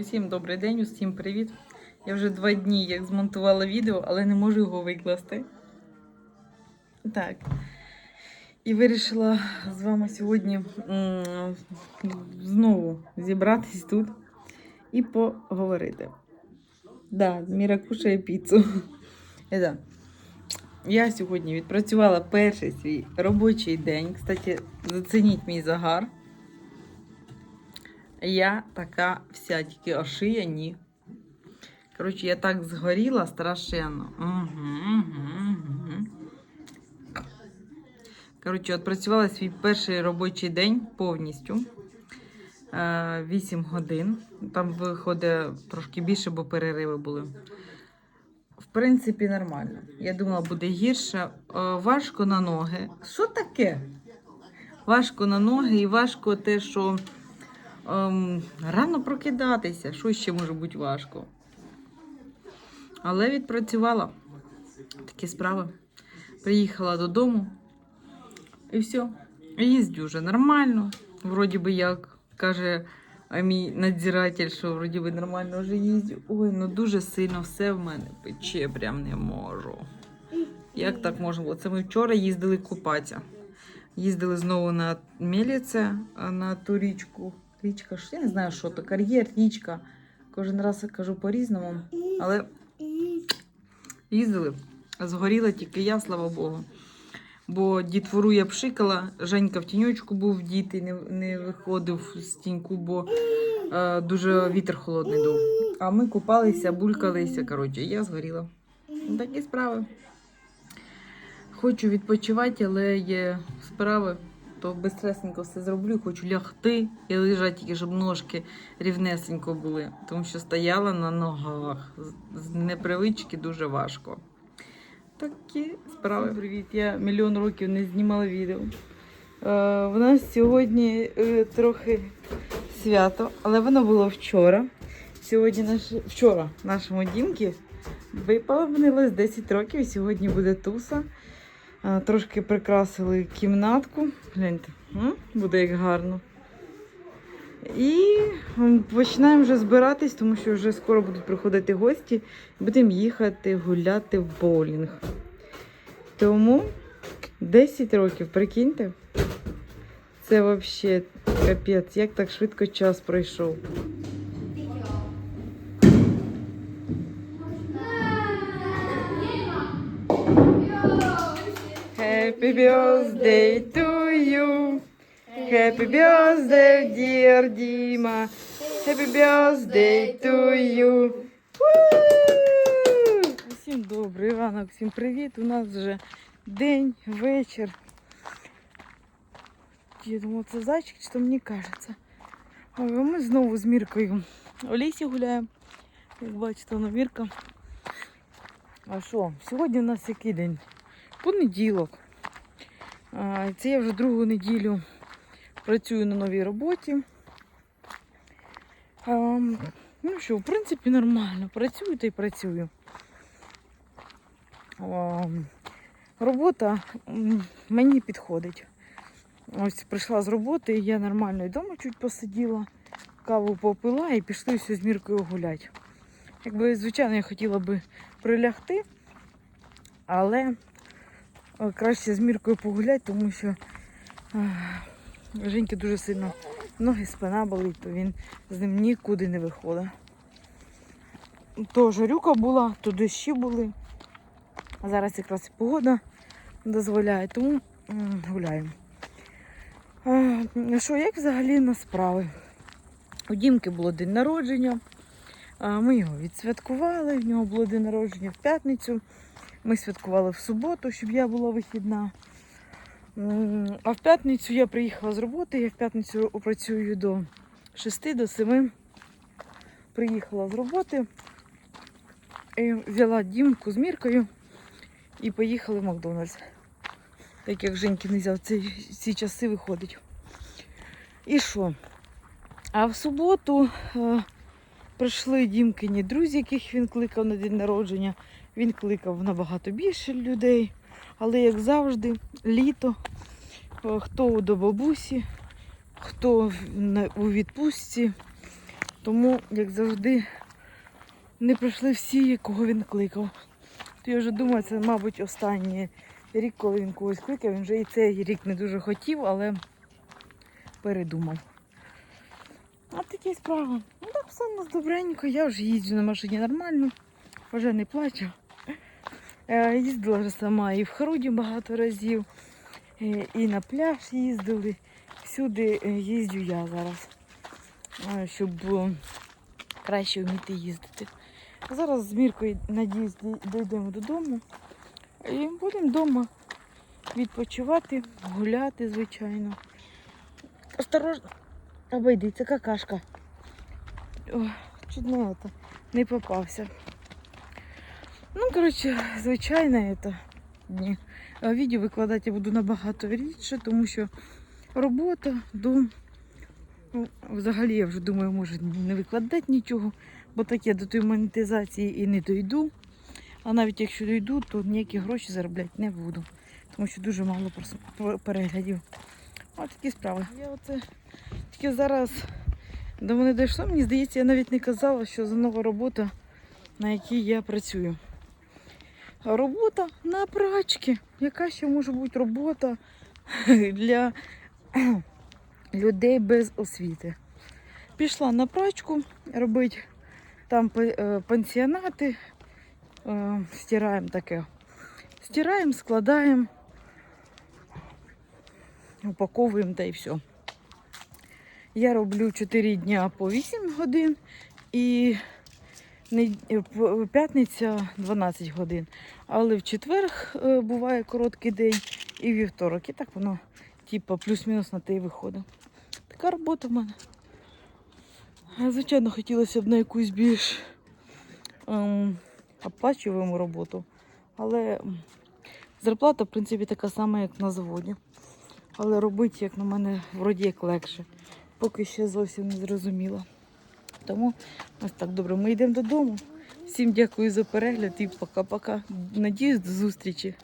Усім добрий день, усім привіт. Я вже два дні як змонтувала відео, але не можу його викласти. Так. І вирішила з вами сьогодні знову зібратись тут і поговорити. Да, Міра кушає піцу. І да. Я сьогодні відпрацювала перший свій робочий день. Кстати, зацініть мій загар. Я така вся, тільки а шия ні. Коротше, я так згоріла страшенно. Угу, угу, угу. Коротше, відпрацювала свій перший робочий день повністю. Е, 8 годин. Там виходить трошки більше, бо перериви були. В принципі, нормально. Я думала, буде гірше. Е, важко на ноги. Що таке? Важко на ноги і важко те, що ем, рано прокидатися. Що ще може бути важко? Але відпрацювала такі справи. Приїхала додому і все. Їздю вже нормально. Вроді би як каже мій надзиратель, що вроді би нормально вже їздю. Ой, ну дуже сильно все в мене пече, прям не можу. Як так можна було? Це ми вчора їздили купатися. Їздили знову на Меліце, на ту річку. Річка, я не знаю, що то, кар'єр, річка. Кожен раз я кажу по-різному. Але їздили. Згоріла тільки я, слава Богу. Бо дітвору я пшикала, Женька в тіньочку був діти, не, не виходив з тіньку, бо е, дуже вітер холодний дув. А ми купалися, булькалися. Коротше, я згоріла. Такі справи. Хочу відпочивати, але є справи, то безстресненько все зроблю. Хочу лягти і лежати, щоб ножки рівнесенько були, тому що стояла на ногах. З- непривички дуже важко. Такі справи. Привіт, я мільйон років не знімала відео. Е, в нас сьогодні е, трохи свято, але воно було вчора. Сьогодні наш, вчора нашому дімки виповнилось 10 років, і сьогодні буде туса. Трошки прикрасили кімнатку. Гляньте, буде як гарно. І починаємо вже збиратись, тому що вже скоро будуть приходити гості. Будемо їхати гуляти в боулінг. Тому 10 років, прикиньте. Це взагалі капець, як так швидко час пройшов. Happy birthday to you. Happy birthday, dear Діма. Happy birthday to you. Всім добрий ранок, всім привіт. У нас вже день, вечір. Я думала, це зайчик, чи то мені кажеться. А ми знову з Міркою у лісі гуляємо. Як бачите, воно Мірка. А що? Сьогодні у нас який день? Понеділок. Це я вже другу неділю працюю на новій роботі. Ну що, в принципі, нормально. Працюю та й працюю. Робота мені підходить. Ось прийшла з роботи, я нормально і вдома чуть посиділа, каву попила і пішли все з міркою гуляти. Якби, звичайно, я хотіла би прилягти, але краще з міркою погуляти, тому що Женьки дуже сильно ноги, спина болить, то він з ним нікуди не виходить. То жарюка була, то дощі були. А зараз якраз і погода дозволяє, тому гуляємо. Що, як взагалі на справи? У Дімки було день народження. Ми його відсвяткували. В нього було день народження в п'ятницю. Ми святкували в суботу, щоб я була вихідна. А в п'ятницю я приїхала з роботи. Я в п'ятницю опрацюю до 6 до 7. Приїхала з роботи, і взяла Дімку з Міркою і поїхали в Макдональдс. Так як Женьки не взяв ці, ці часи виходить. І що? А в суботу е, прийшли Дімкині друзі, яких він кликав на день народження. Він кликав набагато більше людей. Але, як завжди, літо, е, хто до бабусі, хто у відпустці, Тому, як завжди, не прийшли всі, кого він кликав. То я вже думаю, це, мабуть, останній рік, коли він когось кликав. Він вже і цей рік не дуже хотів, але передумав. А такі справи. Ну так все у нас добренько. Я вже їздю на машині нормально, вже не плачу. Е, Їздила вже сама і в Харуді багато разів, е, і на пляж їздили. Всюди е, їздю я зараз, щоб краще вміти їздити. Зараз з Міркою, надіюсь, дійдемо додому і будемо вдома відпочивати, гуляти, звичайно. Осторожно, обійди, це какашка. Не, это, не попався. Ну, коротше, звичайно, дні. А відео викладати я буду набагато рідше, тому що робота, дом. Ну, взагалі, я вже думаю, може не викладати нічого, бо так я до тої монетизації і не дойду. А навіть якщо дойду, то ніякі гроші заробляти не буду, тому що дуже мало переглядів. Ось такі справи. Я оце тільки зараз до мене дійшло, мені здається, я навіть не казала, що за нова робота, на якій я працюю. Робота на прачки. Яка ще може бути робота для людей без освіти? Пішла на прачку робити там е, пансіонати, е, стираємо таке. Стираємо, складаємо, упаковуємо та і все. Я роблю 4 дня по 8 годин і п'ятниця 12 годин. Але в четвер е, буває короткий день і вівторок. І так воно, типу, плюс-мінус на те й виходить. Така робота в мене. Звичайно, хотілося б на якусь більш ем, оплачуваємо роботу. Але зарплата, в принципі, така сама, як на заводі. Але робити, як на мене, вроді як легше. Поки ще зовсім не зрозуміла. Тому ось так добре. Ми йдемо додому. Всім дякую за перегляд і пока-пока. Надіюсь, до зустрічі.